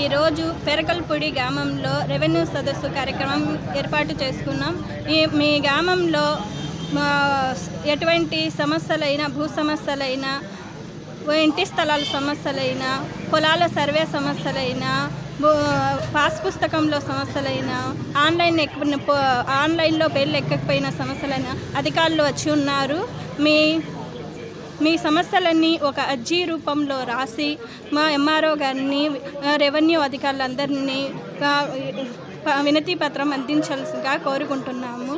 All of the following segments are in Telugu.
ఈరోజు పెరకల్పూడి గ్రామంలో రెవెన్యూ సదస్సు కార్యక్రమం ఏర్పాటు చేసుకున్నాం. ఈ మీ గ్రామంలో మా ఎటువంటి సమస్యలైనా భూ సమస్యలైనా ఇంటి స్థలాల సమస్యలైనా పొలాల సర్వే సమస్యలైనా పాస్ పుస్తకంలో సమస్యలైనా ఆన్లైన్ ఎక్క ఆన్లైన్లో పేర్లు ఎక్కకపోయిన సమస్యలైనా అధికారులు వచ్చి ఉన్నారు. మీ మీ సమస్యలన్నీ ఒక అర్జీ రూపంలో రాసి మా ఎంఆర్ఓ గారిని రెవెన్యూ అధికారులందరినీ వినతి పత్రం అందించాల్సిగా కోరుకుంటున్నాము.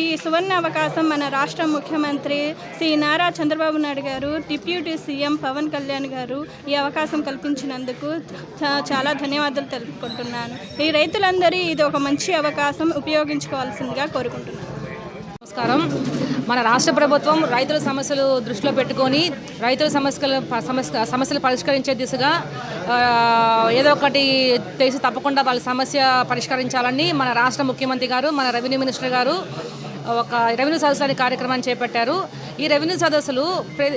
ఈ సువర్ణ అవకాశం మన రాష్ట్ర ముఖ్యమంత్రి శ్రీ నారా చంద్రబాబు నాయుడు గారు డిప్యూటీ సీఎం పవన్ కళ్యాణ్ గారు ఈ అవకాశం కల్పించినందుకు చాలా ధన్యవాదాలు తెలుపుకుంటున్నాను. ఈ రైతులందరూ ఇది ఒక మంచి అవకాశం ఉపయోగించుకోవాల్సిందిగా కోరుకుంటున్నాను. నమస్కారం. మన రాష్ట్ర ప్రభుత్వం రైతుల సమస్యలు దృష్టిలో పెట్టుకొని రైతుల సమస్యలు సమస్య సమస్యలు పరిష్కరించే దిశగా ఏదో ఒకటి తెలిసి తప్పకుండా వాళ్ళ సమస్య పరిష్కరించాలని మన రాష్ట్ర ముఖ్యమంత్రి గారు మన రెవెన్యూ మినిస్టర్ గారు ఒక రెవెన్యూ సదస్సు అనే కార్యక్రమాన్ని చేపట్టారు. ఈ రెవెన్యూ సదస్సులు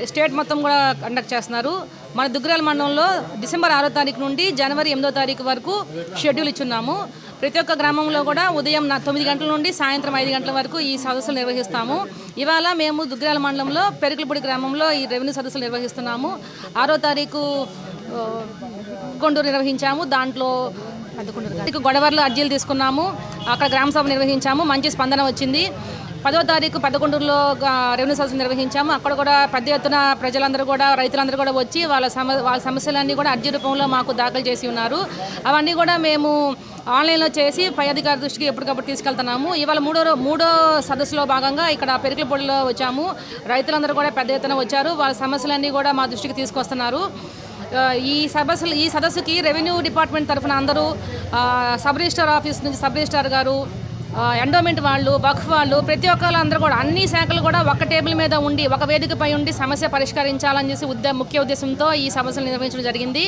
స్టేట్ మొత్తం కూడా కండక్ట్ చేస్తున్నారు. మన దుగ్గరాల మండలంలో డిసెంబర్ ఆరో తారీఖు నుండి జనవరి ఎనిమిదో తారీఖు వరకు షెడ్యూల్ ఇచ్చున్నాము. ప్రతి ఒక్క గ్రామంలో కూడా ఉదయం నా తొమ్మిది గంటల నుండి సాయంత్రం ఐదు గంటల వరకు ఈ సదస్సులు నిర్వహిస్తాము. ఇవాళ మేము దుగ్గరాల మండలంలో పెరుకులపూడి గ్రామంలో ఈ రెవెన్యూ సదస్సులు నిర్వహిస్తున్నాము. ఆరో తారీఖు కొండూరు నిర్వహించాము. దాంట్లో పెద్దకొండూరు గొడవలు గొడవర్లో అర్జీలు తీసుకున్నాము. అక్కడ గ్రామ సభ నిర్వహించాము. మంచి స్పందన వచ్చింది. పదో తారీఖు పదకొండూరులో రెవెన్యూ సదస్సు నిర్వహించాము. అక్కడ కూడా పెద్ద ఎత్తున ప్రజలందరూ కూడా రైతులందరూ కూడా వచ్చి వాళ్ళ సమ వాళ్ళ సమస్యలన్నీ కూడా అర్జీ రూపంలో మాకు దాఖలు చేసి ఉన్నారు. అవన్నీ కూడా మేము ఆన్లైన్లో చేసి పై అధికారి దృష్టికి ఎప్పటికప్పుడు తీసుకెళ్తున్నాము. ఇవాళ మూడో మూడో సదస్సులో భాగంగా ఇక్కడ పెరుకులపొడిలో వచ్చాము. రైతులందరూ కూడా పెద్ద ఎత్తున వచ్చారు. వాళ్ళ సమస్యలన్నీ కూడా మా దృష్టికి తీసుకొస్తున్నారు. ఈ సదస్సులు ఈ సదస్సుకి రెవెన్యూ డిపార్ట్మెంట్ తరఫున అందరూ సబ్ రిజిస్టార్ ఆఫీస్ నుంచి సబ్ రిజిస్టార్ గారు ఎండోమెంట్ వాళ్ళు బక్ఫ్ వాళ్ళు ప్రతి ఒక్కరు అందరూ కూడా అన్ని శాఖలు కూడా ఒక టేబుల్ మీద ఉండి ఒక వేదికపై ఉండి సమస్య పరిష్కరించాలని చేసి ఉద్ద ముఖ్య ఉద్దేశంతో ఈ సమస్యలు నిర్వహించడం జరిగింది.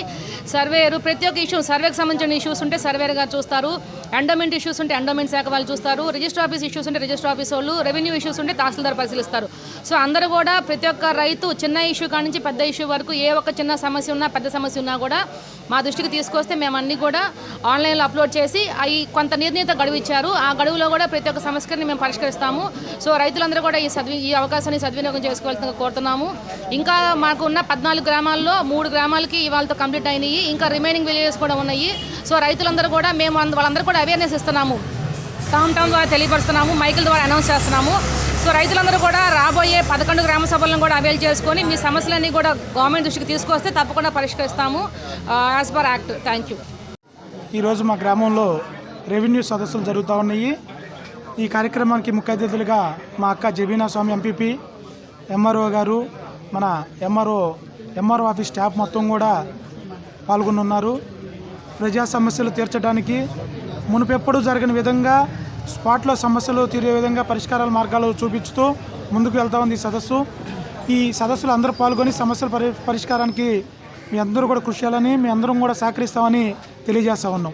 సర్వేరు ప్రతి ఒక్క ఇష్యూ సర్వేకి సంబంధించిన ఇష్యూస్ ఉంటే సర్వేర్ గారు చూస్తారు. ఎండోమెంట్ ఇష్యూస్ ఉంటే ఎండోమెంట్ శాఖ వాళ్ళు చూస్తారు. రిజిస్టర్ ఆఫీస్ ఇష్యూస్ ఉంటే రిజిస్టర్ ఆఫీస్ వాళ్ళు రెవెన్యూ ఇష్యూస్ ఉంటే తహసీల్దార్ పరిశీలిస్తారు. సో అందరూ కూడా ప్రతి ఒక్క రైతు చిన్న ఇష్యూ కాడి నుంచి పెద్ద ఇష్యూ వరకు ఏ ఒక్క చిన్న సమస్య ఉన్నా పెద్ద సమస్య ఉన్నా కూడా మా దృష్టికి తీసుకొస్తే మేము అన్నీ కూడా ఆన్లైన్లో అప్లోడ్ చేసి అవి కొంత నిర్ణీత గడువు ఇచ్చారు. ఆ గడువులో కూడా ప్రతి ఒక్క సమస్యని మేము పరిష్కరిస్తాము. సో రైతులందరూ కూడా ఈ సద్వి ఈ అవకాశాన్ని సద్వినియోగం చేసుకోవాల్సిన కోరుతున్నాము. ఇంకా మాకు ఉన్న పద్నాలుగు గ్రామాల్లో మూడు గ్రామాలకి ఇవాళతో కంప్లీట్ అయినాయి. ఇంకా రిమైనింగ్ విలేజెస్ కూడా ఉన్నాయి. సో రైతులందరూ కూడా మేము వాళ్ళందరూ కూడా అవేర్నెస్ ఇస్తున్నాము. టౌన్ టౌన్ ద్వారా తెలియపరుస్తున్నాము మైకుల ద్వారా అనౌన్స్ చేస్తున్నాము. సో రైతులందరూ కూడా రాబోయే పదకొండు గ్రామ సభలను కూడా అవైల్ చేసుకొని మీ సమస్యలన్నీ కూడా గవర్నమెంట్ దృష్టికి తీసుకొస్తే తప్పకుండా పరిష్కరిస్తాము. As per act thank you ఈరోజు మా గ్రామంలో రెవెన్యూ సదస్సులు జరుగుతూ ఉన్నాయి. ఈ కార్యక్రమానికి ముఖ్య అతిథులుగా మా అక్క జబీనా స్వామి ఎంపీపీ ఎంఆర్ఓ గారు మన ఎంఆర్ఓ ఎంఆర్ఓ ఆఫీస్ స్టాఫ్ మొత్తం కూడా పాల్గొనున్నారు. ప్రజా సమస్యలు తీర్చడానికి మునుపెప్పుడు జరగని విధంగా స్పాట్లో సమస్యలు తీరే విధంగా పరిష్కారాల మార్గాలు చూపించుతూ ముందుకు వెళ్తా ఉంది ఈ సదస్సు. ఈ సదస్సులో అందరూ పాల్గొని సమస్యల పరి పరిష్కారానికి మీ అందరూ కూడా కృషి చేయాలని మీ అందరం కూడా సహకరిస్తామని తెలియజేస్తా ఉన్నాం.